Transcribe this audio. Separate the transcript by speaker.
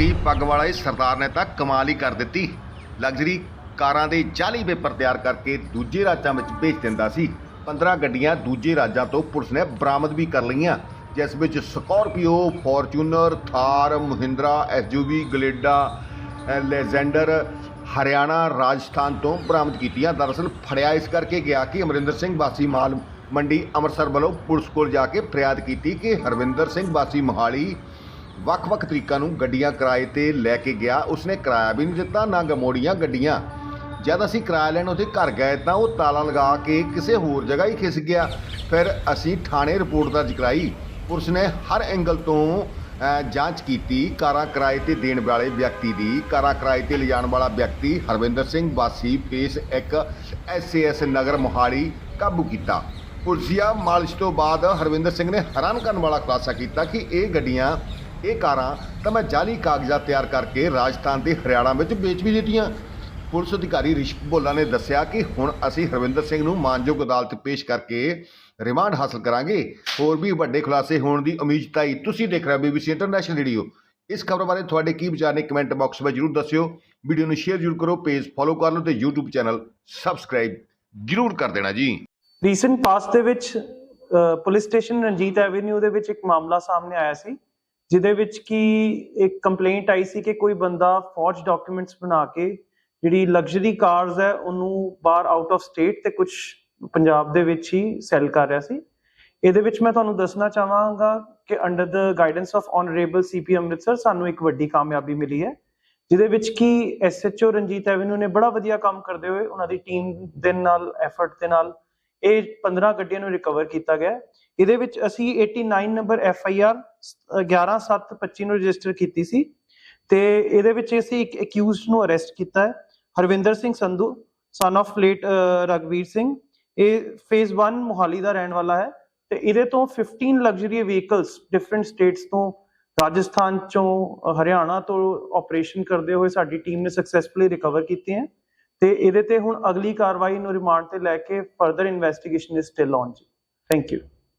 Speaker 1: ਚਿੱਟੀ ਪੱਗ ਵਾਲਾ ਇਹ ਸਰਦਾਰ ਨੇ ਤਾਂ ਕਮਾਲ ਹੀ ਕਰ ਦਿੱਤੀ। ਲਗਜ਼ਰੀ ਕਾਰਾਂ ਦੇ ਜਾਲੀ ਪੇਪਰ ਤਿਆਰ ਕਰਕੇ ਦੂਜੇ ਰਾਜਾਂ ਵਿੱਚ ਭੇਜ ਦਿੰਦਾ ਸੀ। 15 ਗੱਡੀਆਂ ਦੂਜੇ ਰਾਜਾਂ ਤੋਂ ਪੁਲਿਸ ਨੇ ਬਰਾਮਦ ਵੀ ਕਰ ਲਈਆਂ, ਜਿਸ ਵਿੱਚ Scorpio Fortuner Thar Mahindra SUV ਗਲੇਡਾ Legender Haryana Rajasthan ਤੋਂ ਬਰਾਮਦ ਕੀਤੀਆਂ। ਦਰਅਸਲ ਫੜਿਆ ਇਸ ਕਰਕੇ ਗਿਆ ਕਿ ਅਮਰਿੰਦਰ ਸਿੰਘ ਵਾਸੀ ਮਾਲ ਮੰਡੀ ਅੰਮ੍ਰਿਤਸਰ ਵੱਲੋਂ ਪੁਲਿਸ ਕੋਲ ਜਾ ਕੇ ਫਰਿਆਦ ਕੀਤੀ ਕਿ ਹਰਵਿੰਦਰ ਸਿੰਘ ਵਾਸੀ ਮੋਹਾਲੀ ਵੱਖ-ਵੱਖ ਤਰੀਕਾਂ ਨੂੰ ਗੱਡੀਆਂ ਕਿਰਾਏ ਤੇ ਲੈ ਕੇ ਗਿਆ। ਉਸਨੇ ਕਿਰਾਇਆ ਵੀ ਨਹੀਂ ਦਿੱਤਾ, ਨਾ ਗਮੋੜੀਆਂ ਗੱਡੀਆਂ। ਜਦ ਅਸੀਂ ਕਿਰਾਇਆ ਲੈਣ ਉੱਥੇ ਘਰ ਗਏ ਤਾਂ ਉਹ ਤਾਲਾ ਲਗਾ ਕੇ ਕਿਸੇ ਹੋਰ ਜਗ੍ਹਾ ਹੀ ਖਿਸ ਗਿਆ। ਫਿਰ ਅਸੀਂ ਥਾਣੇ ਰਿਪੋਰਟ ਦਰਜ ਕਰਾਈ। ਪੁਲਿਸ ਨੇ ਹਰ ਐਂਗਲ ਤੋਂ ਜਾਂਚ ਕੀਤੀ। ਕਾਰਾਂ ਕਿਰਾਏ ਤੇ ਦੇਣ ਵਾਲੇ ਵਿਅਕਤੀ ਦੀ, ਕਾਰਾਂ ਕਿਰਾਏ ਤੇ ਲਿਜਾਣ ਵਾਲਾ ਵਿਅਕਤੀ ਹਰਵਿੰਦਰ ਸਿੰਘ ਵਾਸੀ ਫੇਸ 1 ਐਸਏਐਸ ਨਗਰ ਮੋਹਾਲੀ ਕਾਬੂ ਕੀਤਾ। ਪੁਲਸੀਆ ਮਾਲਿਸ਼ ਤੋਂ ਬਾਅਦ ਹਰਵਿੰਦਰ ਸਿੰਘ ਨੇ ਹੈਰਾਨ ਕਰਨ ਵਾਲਾ ਖੁਲਾਸਾ ਕੀਤਾ ਕਿ ਇਹ ਗੱਡੀਆਂ ਇਹ ਕਾਰਾਂ ਤਾਂ ਮੈਂ ਜਾਲੀ ਕਾਗਜ਼ਾਤ ਤਿਆਰ ਕਰਕੇ ਰਾਜਸਥਾਨ ਦੇ ਹਰਿਆਣਾ ਵਿੱਚ ਵੇਚ ਵੀ ਦਿੱਤੀਆਂ। ਪੁਲਿਸ ਅਧਿਕਾਰੀ ਰਿਸ਼ਪ ਭੋਲਾ ਨੇ ਦੱਸਿਆ ਕਿ ਹੁਣ ਅਸੀਂ ਹਰਵਿੰਦਰ ਸਿੰਘ ਨੂੰ ਮਾਨਯੋਗ ਅਦਾਲਤ ਪੇਸ਼ ਕਰਕੇ ਰਿਮਾਂਡ ਹਾਸਲ ਕਰਾਂਗੇ। ਹੋਰ ਵੀ ਵੱਡੇ ਖੁਲਾਸੇ ਹੋਣ ਦੀ ਉਮੀਦ ਤਾਈ ਤੁਸੀਂ ਦੇਖ ਰਹੇ ਹੋ ਬੀਬੀਸੀ ਇੰਟਰਨੈਸ਼ਨਲ ਰੇਡੀਓ ਇਸ ਖਬਰ ਬਾਰੇ ਤੁਹਾਡੇ ਕੀ ਵਿਚਾਰ ਨੇ ਕਮੈਂਟ ਬਾਕਸ ਵਿੱਚ ਜਰੂਰ ਦੱਸਿਓ। ਵੀਡੀਓ ਨੂੰ ਸ਼ੇਅਰ ਜਰੂਰ ਕਰੋ, ਪੇਜ ਫੋਲੋ ਕਰ ਲਓ ਤੇ YouTube ਚੈਨਲ ਸਬਸਕ੍ਰਾਈਬ ਜਰੂਰ ਕਰ ਦੇਣਾ ਜੀ।
Speaker 2: ਰੀਸੈਂਟ ਪਾਸਟ ਦੇ ਵਿੱਚ ਪੁਲਿਸ ਸਟੇਸ਼ਨ ਰਣਜੀਤ ਐਵੇਨਿਊ ਦੇ ਵਿੱਚ ਇੱਕ ਮਾਮਲਾ ਸਾਹਮਣੇ ਆਇਆ ਸੀ। ਜਿਹਦੇ ਵਿੱਚ ਕਿ ਇੱਕ ਕੰਪਲੇਂਟ ਆਈ ਸੀ ਕਿ ਕੋਈ ਬੰਦਾ ਫੌਜ ਡਾਕੂਮੈਂਟਸ ਬਣਾ ਕੇ ਜਿਹੜੀ ਲਗਜ਼ਰੀ ਕਾਰਸ ਹੈ ਉਹਨੂੰ ਬਾਹਰ ਆਊਟ ਆਫ ਸਟੇਟ ਤੇ ਕੁਝ ਪੰਜਾਬ ਦੇ ਵਿੱਚ ਹੀ ਸੈਲ ਕਰ ਰਿਹਾ ਸੀ। ਇਹਦੇ ਵਿੱਚ ਮੈਂ ਤੁਹਾਨੂੰ ਦੱਸਣਾ ਚਾਹਾਂਗਾ ਕਿ under the guidance of honourable CP Amritsar ਸਾਨੂੰ ਇੱਕ ਵੱਡੀ ਕਾਮਯਾਬੀ ਮਿਲੀ ਹੈ, ਜਿਹਦੇ ਵਿੱਚ ਕਿ ਐਸਐਚਓ ਰਣਜੀਤ ਐਵਨਿਊ ਨੇ ਬੜਾ ਵਧੀਆ ਕੰਮ ਕਰਦੇ ਹੋਏ ਉਹਨਾਂ ਦੀ ਟੀਮ ਦੇ ਨਾਲ ਐਫਰਟ ਦੇ ਨਾਲ ਇਹ 15 ਗੱਡੀਆਂ ਨੂੰ ਰਿਕਵਰ ਕੀਤਾ ਗਿਆ। ਇਹਦੇ ਵਿੱਚ ਅਸੀਂ 89 ਨੰਬਰ ਐਫ ਆਈ ਆਰ 11725 ਨੂੰ ਰਜਿਸਟਰ ਕੀਤੀ ਸੀ ਤੇ ਇਹਦੇ ਵਿੱਚ ਅਸੀਂ ਇੱਕ ਅਕਿਊਜ਼ਡ ਨੂੰ ਅਰੈਸਟ ਕੀਤਾ ਹੈ, Harvinder Singh Sandhu son of late ਰਗਵੀਰ ਸਿੰਘ। ਇਹ ਫੇਜ਼ 1 ਮੋਹਾਲੀ ਦਾ ਰਹਿਣ ਵਾਲਾ ਹੈ ਤੇ ਇਹਦੇ ਤੋਂ 15 ਲਗਜ਼ਰੀ ਵਹੀਕਲਸ ਡਿਫਰੈਂਟ ਸਟੇਟਸ ਤੋਂ, ਰਾਜਸਥਾਨ ਚੋਂ ਹਰਿਆਣਾ ਤੋਂ ਆਪਰੇਸ਼ਨ ਕਰਦੇ ਹੋਏ ਸਾਡੀ ਟੀਮ ਨੇ ਸਕਸੈਸਫੁਲੀ ਰਿਕਵਰ ਕੀਤੇ ਹੈ ਤੇ ਇਹਦੇ ਤੇ ਹੁਣ ਅਗਲੀ ਕਾਰਵਾਈ ਨੂੰ ਰਿਮਾਂਡ ਤੇ ਲੈ ਕੇ further investigation is still on ਜੀ। Thank you